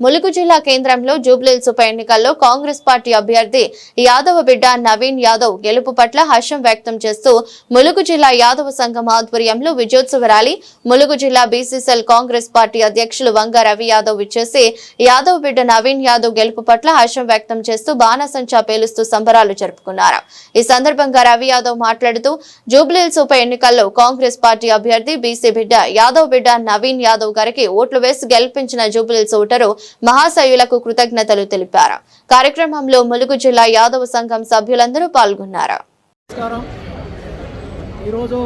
ములుగు జిల్లా కేంద్రంలో జూబ్లీల్స్ ఉప ఎన్నికల్లో కాంగ్రెస్ పార్టీ అభ్యర్థి యాదవ బిడ్డ నవీన్ యాదవ్ గెలుపు పట్ల హర్షం వ్యక్తం చేస్తూ ములుగు జిల్లా యాదవ సంఘం ఆధ్వర్యంలో విజయోత్సవ ర్యాలీ ములుగు జిల్లా బీసీసీఎల్ కాంగ్రెస్ పార్టీ అధ్యక్షులు వంగ రవి యాదవ్ ఇచ్చేసి యాదవ్ బిడ్డ నవీన్ యాదవ్ గెలుపు పట్ల హర్షం వ్యక్తం చేస్తూ బాణసంచా పేలుస్తూ సంబరాలు జరుపుకున్నారు. ఈ సందర్భంగా రవి యాదవ్ మాట్లాడుతూ జూబ్లీల్స్ ఉప ఎన్నికల్లో కాంగ్రెస్ పార్టీ అభ్యర్థి బీసీ బిడ్డ యాదవ్ బిడ్డ నవీన్ యాదవ్ గారికి ఓట్లు వేసి గెలిపించిన జూబ్లీల్స్ ఓటరు మహాశయులకు కృతజ్ఞతలు తెలిపారు. కార్యక్రమంలో ములుగు జిల్లా యాదవ సంఘం సభ్యులందరూ పాల్గొన్నారు. ఈరోజు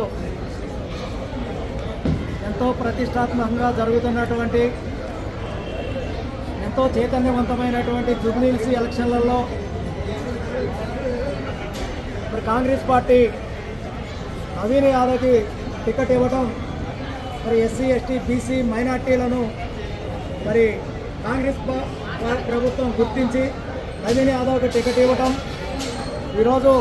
ఎంతో ప్రతిష్టాత్మకంగా జరుగుతున్నటువంటి ఎంతో చైతన్యవంతమైనటువంటి జూబ్లీహిల్స్ ఎలక్షన్లలో మరి కాంగ్రెస్ పార్టీ నవీన్ యాదవ్కి టికెట్ ఇవ్వడం మరి ఎస్సీ ఎస్టీ బీసీ మైనార్టీలను మరి కాంగ్రెస్ ప్రభుత్వం గుర్తించి నవీన్ యాదవ్కి టికెట్ ఇవ్వటం. ఈరోజు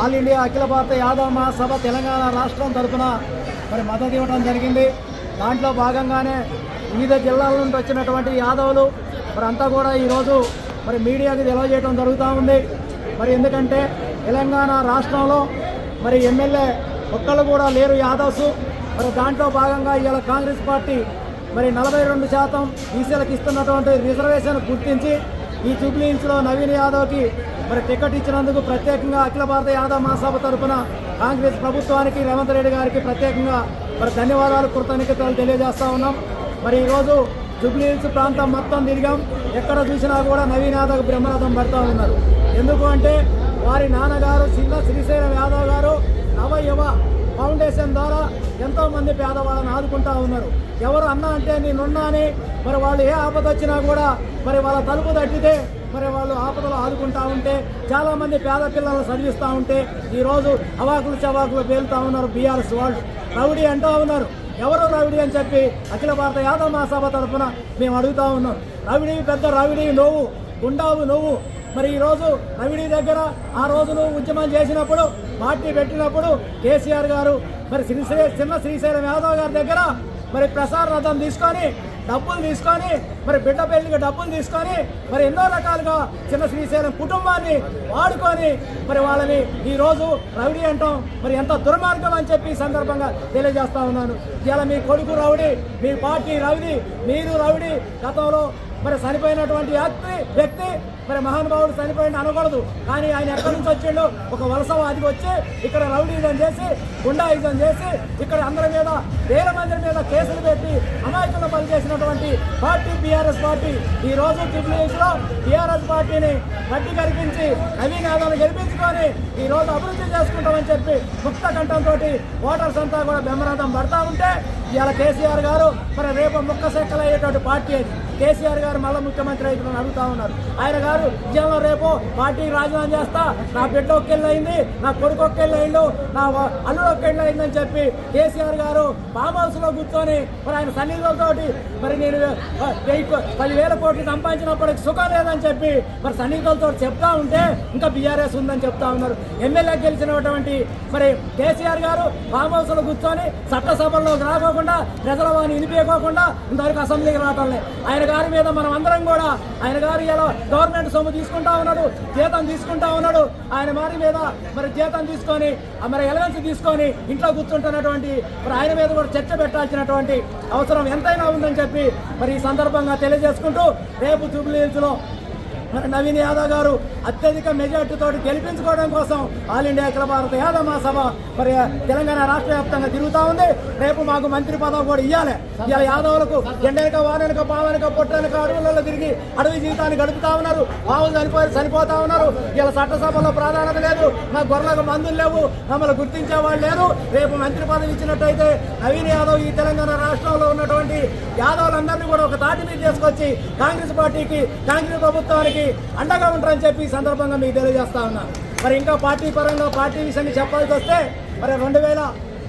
ఆల్ ఇండియా అఖిల భారత యాదవ్ మహాసభ తెలంగాణ రాష్ట్రం తరఫున మరి మద్దతు ఇవ్వడం జరిగింది. దాంట్లో భాగంగానే వివిధ జిల్లాల నుండి వచ్చినటువంటి యాదవులు మరి అంతా కూడా ఈరోజు మరి మీడియాకి తెలియజేయడం జరుగుతూ ఉంది. మరి ఎందుకంటే తెలంగాణ రాష్ట్రంలో మరి ఎమ్మెల్యే ఒక్కళ్ళు కూడా లేరు యాదవ్స్. మరి దాంట్లో భాగంగా ఇవాళ కాంగ్రెస్ పార్టీ మరి నలభై రెండు శాతం బీసీలకు ఇస్తున్నటువంటి రిజర్వేషన్ గుర్తించి ఈ జూబ్లీహిల్స్లో నవీన్ యాదవ్కి మరి టికెట్ ఇచ్చినందుకు ప్రత్యేకంగా అఖిల భారత యాదవ్ మహాసభ తరఫున కాంగ్రెస్ ప్రభుత్వానికి రేవంత్ రెడ్డి గారికి ప్రత్యేకంగా మరి ధన్యవాదాలు కృతజ్ఞతలు తెలియజేస్తా ఉన్నాం. మరి ఈరోజు జూబ్లీహిల్స్ ప్రాంతం మొత్తం తిరిగాం. ఎక్కడ చూసినా కూడా నవీన్ యాదవ్ బ్రహ్మరథం పడతా ఉన్నారు. ఎందుకు అంటే వారి నాన్నగారు చిన్న శ్రీశైలం యాదవ్ గారు నవయువ ఫౌండేషన్ ద్వారా ఎంతోమంది పేదవాళ్ళని ఆదుకుంటా ఉన్నారు. ఎవరు అన్నా అంటే నేనున్నా అని మరి వాళ్ళు ఏ ఆపద వచ్చినా కూడా మరి వాళ్ళ తలుపు తట్టితే మరి వాళ్ళు ఆపదలు ఆదుకుంటా ఉంటే చాలామంది పేద పిల్లలను చదివిస్తూ ఉంటే ఈరోజు అవాకులు చవాకులు పేలుతూ ఉన్నారు బీఆర్ఎస్ వాళ్ళు. రౌడీ అంటూ ఉన్నారు. ఎవరు రవిడి అని చెప్పి అఖిల భారత యాదవ మహాసభ తరఫున మేము అడుగుతా ఉన్నాం. రవిడి పెద్ద రవిడి నువ్వు గుండావు నువ్వు మరి ఈరోజు రవిడి దగ్గర ఆ రోజు నువ్వు ఉద్యమం చేసినప్పుడు పార్టీ పెట్టినప్పుడు కేసీఆర్ గారు మరి శ్రీశైల చిన్న శ్రీశైలం యాదవ్ గారి దగ్గర మరి ప్రసార రథం తీసుకొని డబ్బులు తీసుకొని మరి బిడ్డ పెళ్ళికి డబ్బులు తీసుకొని మరి ఎన్నో రకాలుగా చిన్న శ్రీశైలం కుటుంబాన్ని వాడుకొని మరి వాళ్ళని ఈరోజు రౌడీ అంటాం. మరి ఎంత దుర్మార్గం అని చెప్పి సందర్భంగా తెలియజేస్తా ఉన్నాను. ఇలా మీ కొడుకు రౌడీ మీ పార్టీ రౌడీ మీరు రౌడీ గతంలో మరి చనిపోయినటువంటి వ్యక్తి వ్యక్తి మరి మహానుభావుడు చనిపోయింది అనకూడదు. కానీ ఆయన ఎక్కడి నుంచి వచ్చిండు ఒక వలసవాదికి వచ్చి ఇక్కడ రౌడీజం చేసి గుండాయిజం చేసి ఇక్కడ అందరి మీద వేల మంది మీద కేసులు పెట్టి అమాయకులు పనిచేసినటువంటి పార్టీ బీఆర్ఎస్ పార్టీ ఈ రోజు ట్రిపుల్లో బీఆర్ఎస్ పార్టీని గట్టి కల్పించి నవీన్ యాదవ్ని గెలిపించుకొని ఈ రోజు అభివృద్ధి చేసుకుంటామని చెప్పి ముక్త కంఠంతో ఓటర్స్ అంతా కూడా బెమ్మరథం పడతా ఉంటే ఇవాళ కేసీఆర్ గారు మరి రేపు ముక్క సెక్కలు అయ్యేటువంటి పార్టీ అది. కేసీఆర్ గారు మళ్ళీ ముఖ్యమంత్రి అవుతుందని అడుగుతా ఉన్నారు. ఆయన గారు నిజంలో రేపు పార్టీకి రాజీనామా చేస్తా. నా బిడ్డ ఒక్కెళ్ళి నా కొడుకు ఒక్కెళ్ళి నా అల్లుడు ఒక్కెళ్ళి అయిందని చెప్పి కేసీఆర్ గారు ఫామ్ హౌస్లో కూర్చొని మరి ఆయన సన్నిధులతోటి మరి నేను పదివేల కోట్లు సంపాదించినప్పటికి సుఖం లేదని చెప్పి మరి సన్నిహితులతో చెప్తా ఉంటే ఇంకా బీఆర్ఎస్ ఉందని చెప్తా ఉన్నారు. ఎమ్మెల్యే గెలిచినటువంటి మరి కేసీఆర్ గారు ఫామ్ హౌస్లో కూర్చొని చట్టసభల్లోకి రాకోకుండా ప్రజల వారిని వినిపించకోకుండా ఇంతవరకు అసెంబ్లీకి రావటం ఆయన గారి మీద మనం అందరం కూడా ఆయన గారు ఎలా గవర్నమెంట్ సొమ్ము తీసుకుంటా ఉన్నాడు జీతం తీసుకుంటా ఉన్నాడు. ఆయన వారి మీద మరి జీతం తీసుకొని మరి ఎలవెన్స్ తీసుకొని ఇంట్లో కూర్చుంటున్నటువంటి మరి ఆయన మీద కూడా చర్చ పెట్టాల్సినటువంటి అవసరం ఎంతైనా ఉందని చెప్పి మరి సందర్భంగా తెలియజేసుకుంటూ రేపు జూబ్లీహిల్స్లో మరి నవీన్ యాదవ్ గారు అత్యధిక మెజార్టీతో గెలిపించుకోవడం కోసం ఆల్ ఇండియా అఖిల భారత యాదవ్ మహాసభ మరి తెలంగాణ రాష్ట్ర వ్యాప్తంగా తిరుగుతూ ఉంది. రేపు మాకు మంత్రి పదవి కూడా ఇవ్వాలి ఇలా యాదవులకు ఎండనక వాననక పావనక పొట్టనక అడవులలో తిరిగి అడవి జీవితాన్ని గడుపుతా ఉన్నారు ఆవులు చనిపోయి చనిపోతా ఉన్నారు. ఇలా చట్టసభలో ప్రాధాన్యత లేదు మా గొర్రెలకు మందులు లేవు మమ్మల్ని గుర్తించే వాళ్ళు లేరు. రేపు మంత్రి పదవి ఇచ్చినట్టయితే నవీన్ యాదవ్ ఈ తెలంగాణ రాష్ట్రంలో ఉన్నటువంటి యాదవులందరినీ కూడా ఒక తాటి మీద తీసుకొచ్చి కాంగ్రెస్ పార్టీకి కాంగ్రెస్ ప్రభుత్వానికి అండగా ఉంటారని చెప్పి ఈ సందర్భంగా మీకు తెలియజేస్తా ఉన్నాను మరి ఇంకా పార్టీ పరంగా పార్టీ విషయాన్ని చెప్పాల్సి వస్తే మరి రెండు వేల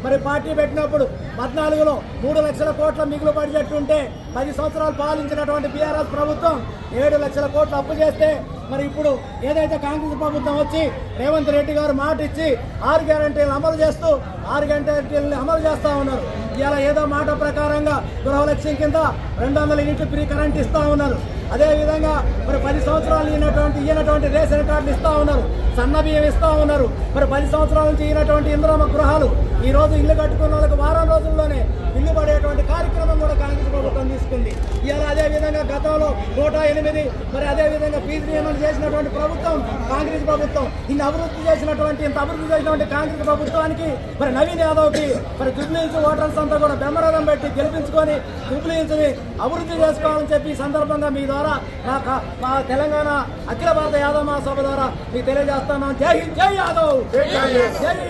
మరి పార్టీ పెట్టినప్పుడు పద్నాలుగులో మూడు లక్షల కోట్ల మిగులు బడ్జెట్ ఉంటే పది సంవత్సరాలు పాలించినటువంటి బీఆర్ఎస్ ప్రభుత్వం ఏడు లక్షల కోట్లు అప్పు చేస్తే మరి ఇప్పుడు ఏదైతే కాంగ్రెస్ ప్రభుత్వం వచ్చి రేవంత్ రెడ్డి గారు మాట ఇచ్చి ఆరు గ్యారంటీలను అమలు చేస్తూ ఆరు గ్యారంటీలను అమలు చేస్తూ ఉన్నారు. ఇలా ఏదో మాట ప్రకారంగా గృహలక్ష్యం కింద రెండు వందల యూనిట్లు ఫ్రీ కరెంట్ ఇస్తూ ఉన్నారు. అదేవిధంగా మరి పది సంవత్సరాలు ఈయనటువంటి ఈయనటువంటి రేషన్ కార్డులు ఇస్తూ ఉన్నారు. సన్న బియ్యం ఇస్తూ ఉన్నారు. మరి పది సంవత్సరాల నుంచి ఈయనటువంటి ఇంద్రమ గృహాలు ఈ రోజు ఇల్లు కట్టుకున్న వాళ్ళకి వారం రోజుల్లోనే ఇల్లు పడేటువంటి కార్యక్రమం కూడా కాంగ్రెస్ ప్రభుత్వం తీసుకుంది. ఇవాళ అదే విధంగా గతంలో నూట ఎనిమిది మరి అదే విధంగా ఫీజు నియమనం చేసినటువంటి ప్రభుత్వం కాంగ్రెస్ ప్రభుత్వం ఇన్ని అభివృద్ధి చేసినటువంటి ఇంత అభివృద్ధి చేసినటువంటి కాంగ్రెస్ ప్రభుత్వానికి మరి నవీన్ యాదవ్కి మరి జుబ్లీహిల్స్ ఓటర్స్ అంతా కూడా బెమ్మరథం పెట్టి గెలిపించుకొని జుబ్లీహిల్స్ని అభివృద్ధి చేసుకోవాలని చెప్పి ఈ సందర్భంగా మీ ద్వారా నా మా తెలంగాణ అఖిల భారత యాదవ్ మహాసభ ద్వారా మీకు తెలియజేస్తున్నాం జై హింద్ జై యాదవ్. జై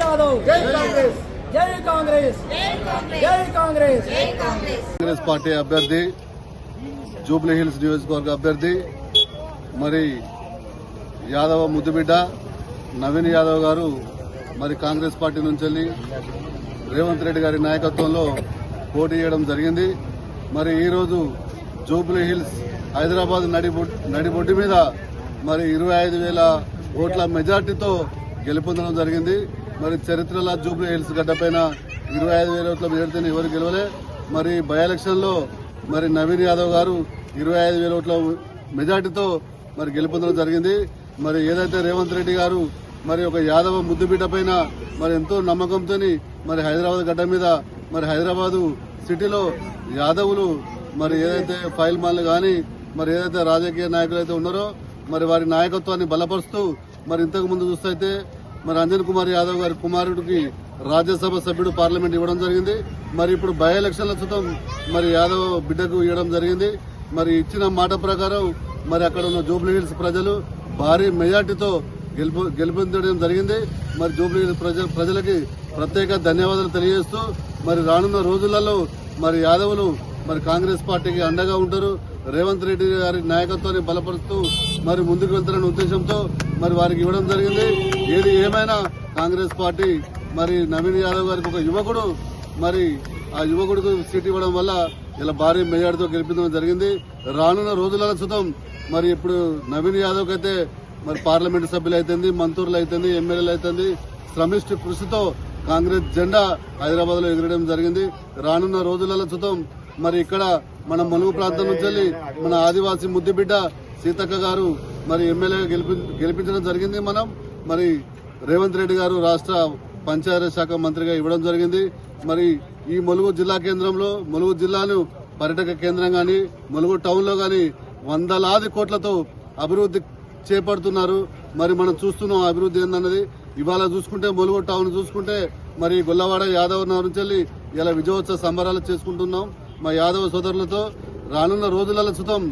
యాదవ్. జై కాంగ్రెస్. జై కాంగ్రెస్. జై కాంగ్రెస్. కాంగ్రెస్ పార్టీ అభ్యర్థి జూబ్లీ హిల్స్ నియోజకవర్గ అభ్యర్థి మరి యాదవ ముద్దుబిడ్డ నవీన్ యాదవ్ గారు మరి కాంగ్రెస్ పార్టీ నుంచి వెళ్ళి రేవంత్ రెడ్డి గారి నాయకత్వంలో పోటీ చేయడం జరిగింది. మరి ఈరోజు జూబ్లీ హిల్స్ హైదరాబాద్ నడిబొడ్ నడిబొడ్డు మీద మరి ఇరవై ఐదు వేల ఓట్ల మెజార్టీతో గెలుపొందడం జరిగింది. మరి చరిత్రలో జూబ్లీ హిల్స్ గడ్డపైన ఇరవై ఐదు వేల ఓట్ల మెజార్టీని ఎవరు గెలవలే. మరి బై ఎలక్షన్లో మరి నవీన్ యాదవ్ గారు ఇరవై ఐదు వేల ఓట్ల మెజార్టీతో మరి గెలుపొందడం జరిగింది. మరి ఏదైతే రేవంత్ రెడ్డి గారు మరి ఒక యాదవ ముద్దుబిడ్డ పైన మరి ఎంతో నమ్మకంతో మరి హైదరాబాద్ గడ్డ మీద మరి హైదరాబాదు సిటీలో యాదవులు మరి ఏదైతే ఫైల్ మాన్లు కానీ మరి ఏదైతే రాజకీయ నాయకులు అయితే ఉన్నారో మరి వారి నాయకత్వాన్ని బలపరుస్తూ మరి ఇంతకు ముందు చూస్తే మరి అంజన్ కుమార్ యాదవ్ గారి కుమారుడికి రాజ్యసభ సభ్యుడు పార్లమెంట్ ఇవ్వడం జరిగింది. మరి ఇప్పుడు బై ఎలక్షన్ల సుతం మరి యాదవ్ బిడ్డకు ఇవ్వడం జరిగింది. మరి ఇచ్చిన మాట ప్రకారం మరి అక్కడ ఉన్న జూబ్లీ హిల్స్ ప్రజలు భారీ మెజార్టీతో గెలుపు గెలుపొందడం జరిగింది. మరి జూబ్లీ హిల్స్ ప్రజ ప్రజలకి ప్రత్యేక ధన్యవాదాలు తెలియజేస్తూ మరి రానున్న రోజులలో మరి యాదవులు మరి కాంగ్రెస్ పార్టీకి అండగా ఉంటారు. రేవంత్ రెడ్డి గారి నాయకత్వాన్ని బలపరుస్తూ మరి ముందుకు వెళ్తారనే ఉద్దేశంతో మరి వారికి ఇవ్వడం జరిగింది. ఏది ఏమైనా కాంగ్రెస్ పార్టీ మరి నవీన్ యాదవ్ గారికి ఒక యువకుడు మరి ఆ యువకుడికి సీట్ ఇవ్వడం వల్ల ఇలా భారీ మెజార్టీతో గెలిపించడం జరిగింది. రానున్న రోజుల సుతం మరి ఇప్పుడు నవీన్ యాదవ్ అయితే మరి పార్లమెంట్ సభ్యులు అవుతుంది మంత్రులు అవుతుంది ఎమ్మెల్యేలు అవుతుంది శ్రమిష్టి కృషితో కాంగ్రెస్ జెండా హైదరాబాద్లో ఎగరడం జరిగింది. రానున్న రోజుల సుతం మరి ఇక్కడ మన ములుగు ప్రాంతం నుంచి వెళ్ళి మన ఆదివాసీ ముద్దుబిడ్డ సీతక్క గారు మరి ఎమ్మెల్యే గెలిపి గెలిపించడం జరిగింది మనం. మరి రేవంత్ రెడ్డి గారు రాష్ట్ర పంచాయతీ శాఖ మంత్రిగా ఇవ్వడం జరిగింది. మరి ఈ ములుగు జిల్లా కేంద్రంలో ములుగు జిల్లాను పర్యాటక కేంద్రం గాని ములుగు టౌన్లో కానీ గాని వందలాది కోట్లతో అభివృద్ధి చేపడుతున్నారు. మరి మనం చూస్తున్నాం అభివృద్ధి ఏందన్నది. ఇవాళ చూసుకుంటే ములుగు టౌన్ చూసుకుంటే మరి గొల్లవాడ యాదవ్ నగర్ నుంచి ఇలా విజయోత్సవ సంబరాలు చేసుకుంటున్నాం. మా యాదవ సోదరులతో రానున్న రోజుల సుతం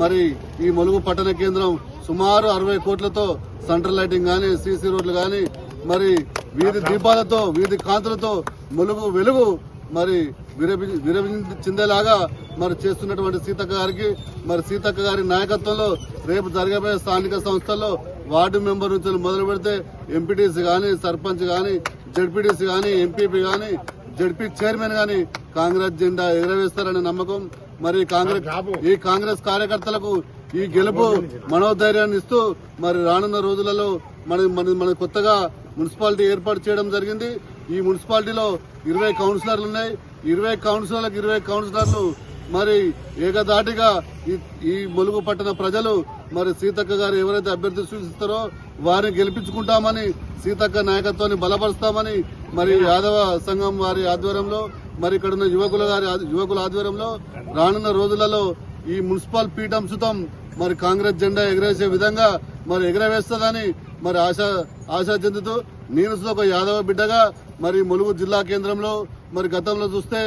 మరి ఈ ములుగు పట్టణ కేంద్రం సుమారు అరవై కోట్లతో సెంట్రల్ లైటింగ్ గాని సీసీ రోడ్లు గాని మరి వీధి దీపాలతో వీధి కాంతులతో ములుగు వెలుగు మరి విరవి విరవి చెందేలాగా మరి చేస్తున్నటువంటి సీతక్క గారికి మరి సీతక్క గారి నాయకత్వంలో రేపు జరగబోయే స్థానిక సంస్థల్లో వార్డు మెంబర్ నుంచి మొదలు పెడితే ఎంపీటీసీ కానీ సర్పంచ్ కానీ జడ్పీటీసీ కానీ ఎంపీపీ కానీ జడ్పీ చైర్మన్ గాని కాంగ్రెస్ జెండా ఎగరవేస్తారనే నమ్మకం మరి కాంగ్రెస్ ఈ కాంగ్రెస్ కార్యకర్తలకు ఈ గెలుపు మనోధైర్యాన్ని ఇస్తూ మరి రానున్న రోజులలో మన మన మన కొత్తగా మున్సిపాలిటీ ఏర్పాటు చేయడం జరిగింది. ఈ మున్సిపాలిటీలో ఇరవై కౌన్సిలర్లు ఉన్నాయి. ఇరవై కౌన్సిలర్లకు ఇరవై కౌన్సిలర్లు మరి ఏకదాటిగా ఈ ఈ ములుగు పట్టణ ప్రజలు మరి సీతక్క గారు ఎవరైతే అభ్యర్థి సూచిస్తారో వారిని గెలిపించుకుంటామని సీతక్క నాయకత్వాన్ని బలపరుస్తామని మరి యాదవ సంఘం వారి ఆధ్వర్యంలో మరి ఇక్కడ ఉన్న యువకుల గారి యువకుల ఆధ్వర్యంలో రానున్న రోజులలో ఈ మున్సిపల్ పీఠం సుతం మరి కాంగ్రెస్ జెండా ఎగరేసే విధంగా మరి ఎగరవేస్తుందని మరి ఆశ ఆశ చెందుతూ నేను ఒక యాదవ బిడ్డగా మరి ములుగు జిల్లా కేంద్రంలో మరి గతంలో చూస్తే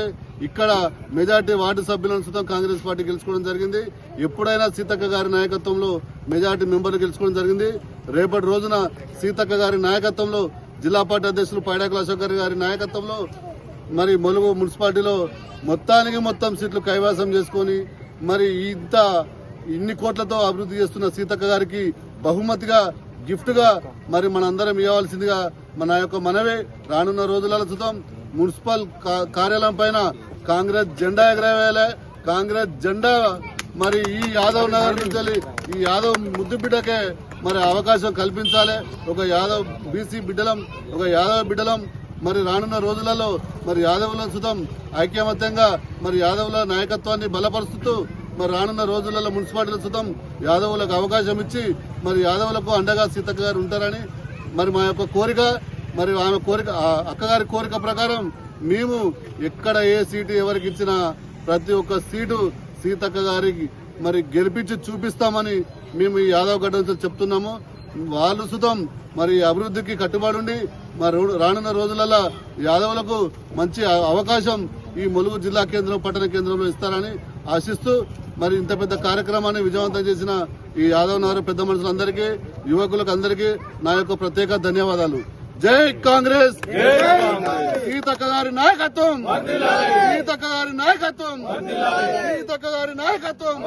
ఇక్కడ మెజార్టీ వార్డు సభ్యులను సుతం కాంగ్రెస్ పార్టీ గెలుచుకోవడం జరిగింది. ఎప్పుడైనా సీతక్క గారి నాయకత్వంలో మెజార్టీ మెంబర్లు గెలుచుకోవడం జరిగింది. రేపటి రోజున సీతక్క గారి నాయకత్వంలో జిల్లా పార్టీ అధ్యక్షులు పైడాకుల అశోక్ గారి నాయకత్వంలో మరి ములుగు మున్సిపాలిటీలో మొత్తానికి మొత్తం సీట్లు కైవాసం చేసుకొని మరి ఇంత ఇన్ని కోట్లతో అభివృద్ధి చేస్తున్న సీతక్క గారికి బహుమతిగా గిఫ్ట్గా మరి మనందరం ఇవ్వాల్సిందిగా మన యొక్క మనవే. రానున్న రోజుల చూద్దాం. మున్సిపల్ కార్యాలయం పైన కాంగ్రెస్ జెండా ఎగరవేయాలి. కాంగ్రెస్ జెండా మరి ఈ యాదవ్ నగర్ నుంచి ఈ యాదవ్ ముద్దు బిడ్డకే మరి అవకాశం కల్పించాలి. ఒక యాదవ్ బీసీ బిడ్డలం ఒక యాదవ్ బిడ్డలం. మరి రానున్న రోజులలో మరి యాదవుల సుతం ఐక్యమత్యంగా మరి యాదవుల నాయకత్వాన్ని బలపరుస్తూ మరి రానున్న రోజులలో మున్సిపాలిటీల సుతం యాదవులకు అవకాశం ఇచ్చి మరి యాదవులకు అండగా సీతక్క గారు ఉంటారని మరి మా యొక్క కోరిక. మరి ఆమె కోరిక ఆ అక్కగారి కోరిక ప్రకారం మేము ఎక్కడ ఏ సీటు ఎవరికి ఇచ్చినా ప్రతి ఒక్క సీటు సీతక్క గారికి మరి గెలిపించి చూపిస్తామని మేము ఈ యాదవ్ గడ్డ నుంచి చెప్తున్నాము. వాళ్ళు సుతం మరి అభివృద్ధికి కట్టుబడి ఉండి మరి రానున్న రోజులలో యాదవులకు మంచి అవకాశం ఈ ములుగు జిల్లా కేంద్రం పట్టణ కేంద్రంలో ఇస్తారని ఆశిస్తూ మరి ఇంత పెద్ద కార్యక్రమాన్ని విజయవంతం చేసిన ఈ యాదవ్ నగర పెద్ద మనుషులందరికీ యువకులకు అందరికీ నా యొక్క ప్రత్యేక ధన్యవాదాలు. జై కాంగ్రెస్. సీతక్క గారి నాయకత్వం. సీతక్క గారి నాయకత్వం. సీతక్క గారి నాయకత్వం.